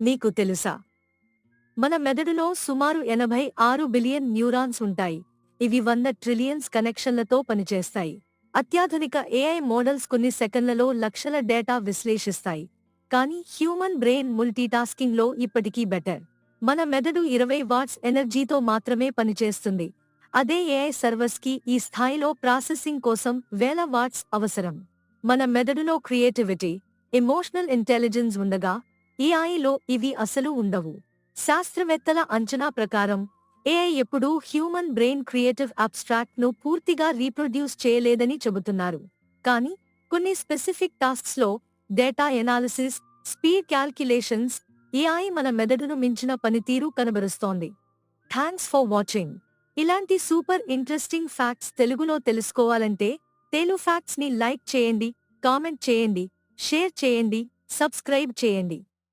నీకు తెలుసా? మన మెదడులో సుమారు ఎనభై ఆరు బిలియన్ న్యూరాన్స్ ఉంటాయి. ఇవి వంద ట్రిలియన్స్ కనెక్షన్లతో పనిచేస్తాయి. అత్యాధునిక ఏఐ మోడల్స్ కొన్ని సెకన్లలో లక్షల డేటా విశ్లేషిస్తాయి. కానీ హ్యూమన్ బ్రెయిన్ ముల్టీటాస్కింగ్లో ఇప్పటికీ బెటర్. మన మెదడు ఇరవై వాట్స్ ఎనర్జీతో మాత్రమే పనిచేస్తుంది. అదే ఏఐ సర్వర్స్కి ఈ స్థాయిలో ప్రాసెసింగ్ కోసం వేల వాట్స్ అవసరం. మన మెదడులో క్రియేటివిటీ ఎమోషనల్ ఇంటెలిజెన్స్ ఉండగా ఏఐలో ఇవి అసలు ఉండవు. శాస్త్రవేత్తల అంచనా ప్రకారం ఏఐ ఎప్పుడూ హ్యూమన్ బ్రెయిన్ క్రియేటివ్ అబ్స్ట్రాక్ట్ను పూర్తిగా రీప్రొడ్యూస్ చేయలేదని చెబుతున్నారు. కానీ కొన్ని specific టాస్క్స్లో data analysis speed calculations AI మన మెదడును మించిన పనితీరు కనబరుస్తోంది. Thanks for watching. ఇలాంటి సూపర్ ఇంట్రెస్టింగ్ ఫ్యాక్ట్స్ తెలుగులో తెలుసుకోవాలంటే తెలుగు ఫ్యాక్ట్స్ని లైక్ చేయండి కామెంట్ చేయండి షేర్ చేయండి సబ్స్క్రైబ్ చేయండి.